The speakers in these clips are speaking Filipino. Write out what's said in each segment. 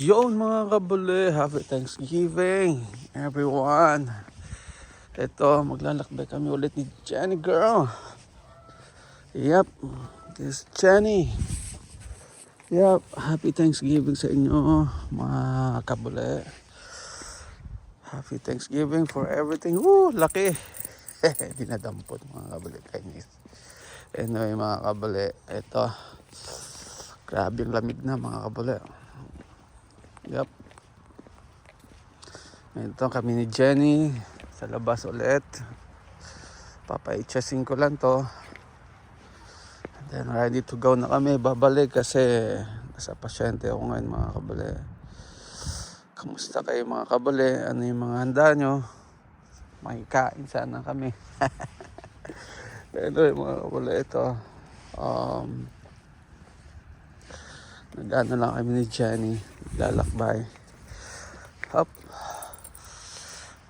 Yon mga kabuli, happy Thanksgiving everyone. Ito, maglalakbay kami ulit ni Jenny girl. Yep, this is Jenny. Yep, happy Thanksgiving sa inyo mga kabuli. Happy Thanksgiving for everything. Woo, laki. Dinadampot mga kabuli Chinese. Anyway mga kabuli, ito. Grabe ang lamig na mga kabuli. Yep. Ito kami ni Jenny sa labas ulit. Papaichasin ko lang to. And then ready to go na kami. Babalik kasi nasa pasyente ako ngayon mga kabali. Kamusta kayo mga kabali? Ano yung mga handa nyo? Makikain sana kami. Pero yung mga kabali ito. Um, Nag-ano lang kami ni Jenny. Lalakbay. Hop.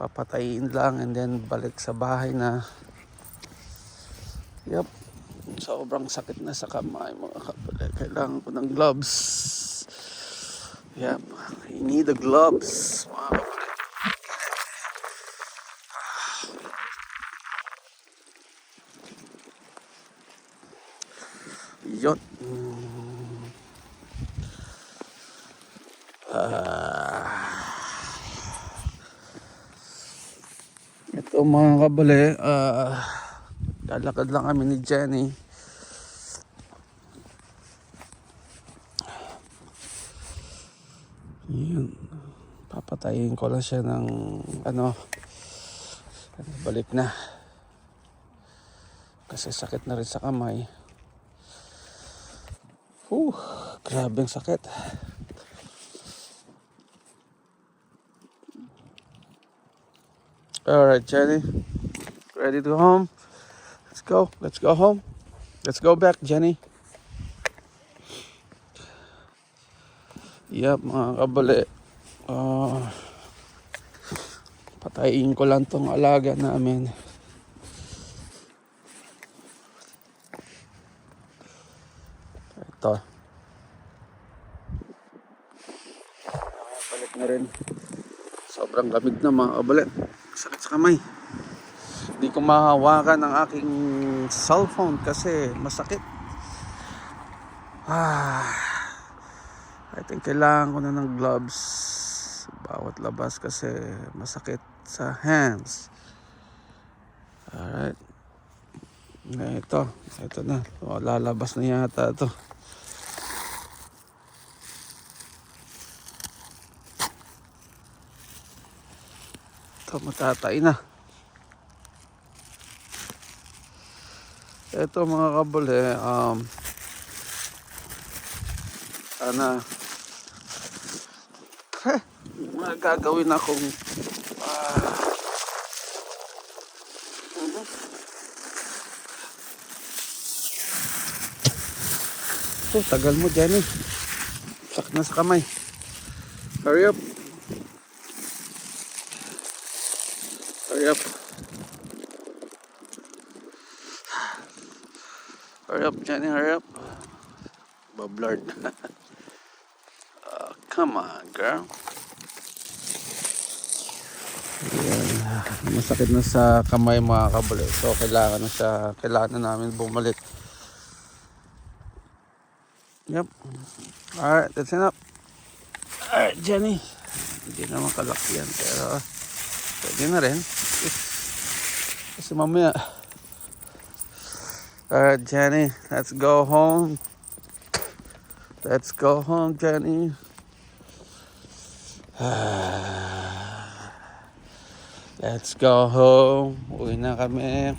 Papatayin lang and then balik sa bahay na. Yep. Sobrang sakit na sa kamay mga kapatid. Kailangan ko ng gloves. Yep. You need the gloves mga kapatid. Yun. Ito mga kabali, ah lalakad lang kami ni Jenny. Yun. Papatayin ko lang siya ng ano, balik na. Kasi sakit na rin sa kamay. Whew, grabe ang sakit. All right, Jenny. Ready to go home? Let's go. Let's go home. Let's go back, Jenny. Yep, mga kabali. Ah, patayin ko lang tong alaga namin. Ito. Balik na rin. Sobrang lamig na mga kabali. Kamay. Hindi ko mahawakan ang aking cellphone kasi masakit. Ah, I think kailangan ko na ng gloves bawat labas kasi masakit sa hands. Alright. Na ito. Ito na. O, lalabas na yata ito. Ito matatay na. Ito mga kabuli, um, sana mga gagawin akong mhm. Ito, tagal mo Jenny. Sakit na sa kamay. Hurry up. Hurry up. Hurry up, Jenny, hurry up. Bublard. oh, come on, girl. Ayan. Masakit na sa kamay mga kabuli. So, kailangan na siya, kailangan na namin bumalik. Yep. Alright, that's enough. Alright, Jenny. Hindi naman kalaki yan, pero pwede na rin. Kasi mamaya, Alright, Jenny, let's go home. Let's go home, Jenny. Let's go home. Uwi na kami.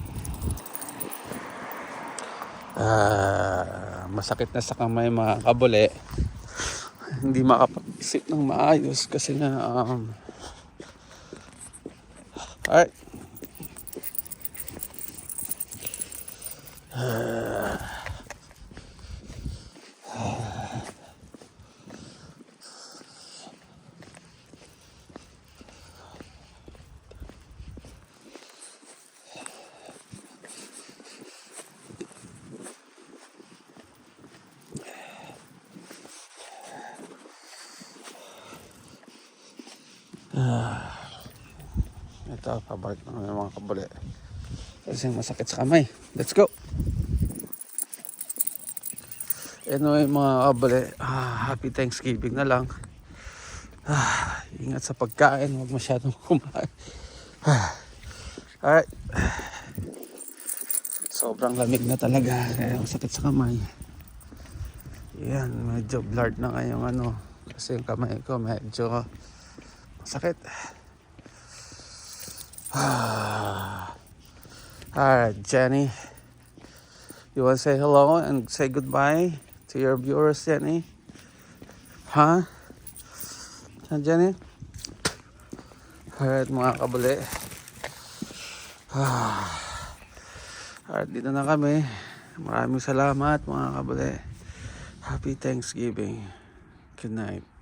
Ah, masakit na sa kamay mga kabuli. Hindi makapag-isip ng maayos kasi nga um, Alright. Ah. Ito, pabalik na kami mga kabali. Kasi masakit sa kamay. Let's go! Anyway mga kabali, ah, happy Thanksgiving na lang. Ah, ingat sa pagkain, huwag masyadong kumain. Ah. Alright. Sobrang lamig na talaga, kaya masakit sa kamay. Yan, medyo blurred na ngayong ano. Kasi yung kamay ko medyo masakit. Ah. Alright, Jenny. You want to say hello and say goodbye to your viewers, Jenny? Huh? Huh, Jenny? Alright, mga kabali. Alright, dito na kami. Maraming salamat, mga kabali. Happy Thanksgiving. Good night.